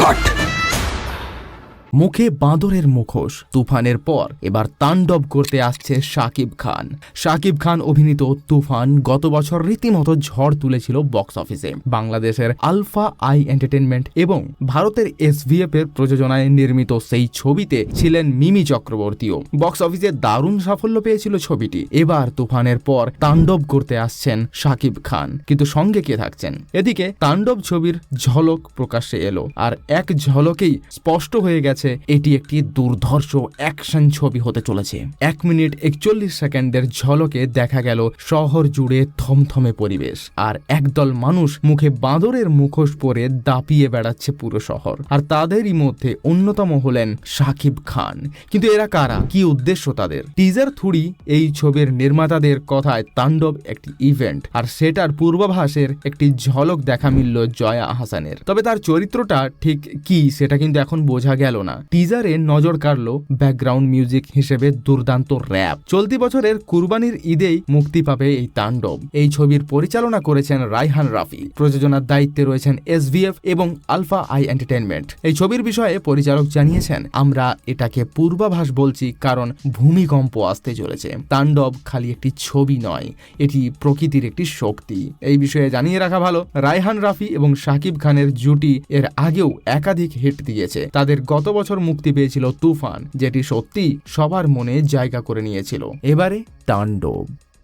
ঘট মুখে বাঁদরের মুখোশ। তুফানের পর এবার তাণ্ডব করতে আসছে শাকিব খান। শাকিব খান অভিনীত তুফান গত বছর রীতিমতো ঝড় তুলেছিল বক্স অফিসে। বাংলাদেশের আলফা আই এন্টারটেনমেন্ট এবং ভারতের এসভিএফ এর প্রযোজনায় নির্মিত সেই ছবিতে ছিলেন মিমি চক্রবর্তীও। বক্স অফিসে দারুণ সাফল্য পেয়েছিল ছবিটি। এবার তুফানের পর তাণ্ডব করতে আসছেন শাকিব খান। কিন্তু সঙ্গে কে থাকছেন? এদিকে তাণ্ডব ছবির ঝলক প্রকাশ্যে এলো। আর এক ঝলকেই স্পষ্ট হয়ে গেছে এটি একটি দুর্ধর্ষ অ্যাকশন ছবি হতে চলেছে। এক মিনিট একচল্লিশ সেকেন্ডের ঝলকে দেখা গেল শহর জুড়ে থমথমে পরিবেশ, আর একদল মানুষ মুখে বাঁদরের মুখোশ পরে দাপিয়ে বেড়াচ্ছে পুরো শহর। আর তাদেরই মধ্যে অন্যতম হলেন শাকিব খান। কিন্তু এরা কারা? কি উদ্দেশ্য তাদের? টিজার থুড়ি এই ছবির নির্মাতাদের কথায় তাণ্ডব একটি ইভেন্ট, আর সেটার পূর্বাভাসের একটি ঝলক দেখা মিলল জয়া হাসানের। তবে তার চরিত্রটা ঠিক কি সেটা কিন্তু এখন বোঝা গেল না। টিজারে নজর কাড়ল ব্যাকগ্রাউন্ড মিউজিক হিসেবে দুর্দান্ত র্যাপ চলতি বছরের কুরবানির ঈদেই মুক্তি পাবে এই তাণ্ডব। এই ছবির পরিচালনা করেছেন রাইহান রাফি। প্রযোজনার দায়িত্বে রয়েছেন এসভিএফ এবং আলফা আই এন্টারটেনমেন্ট এই ছবির বিষয়ে পরিচালক জানিয়েছেন, আমরা এটাকে পূর্বাভাস বলছি কারণ ভূমিকম্প আসতে চলেছে। তাণ্ডব খালি একটি ছবি নয়, এটি প্রকৃতির একটি শক্তি। এই বিষয়ে জানিয়ে রাখা ভালো, রায়হান রাফি এবং শাকিব খানের জুটি এর আগেও একাধিক হিট দিয়েছে। তাদের গত বছর মুক্তি পেয়েছিল তুফান যেটি সত্যি সবার মনে জায়গা করে নিয়েছিল। এবারে তাণ্ডব।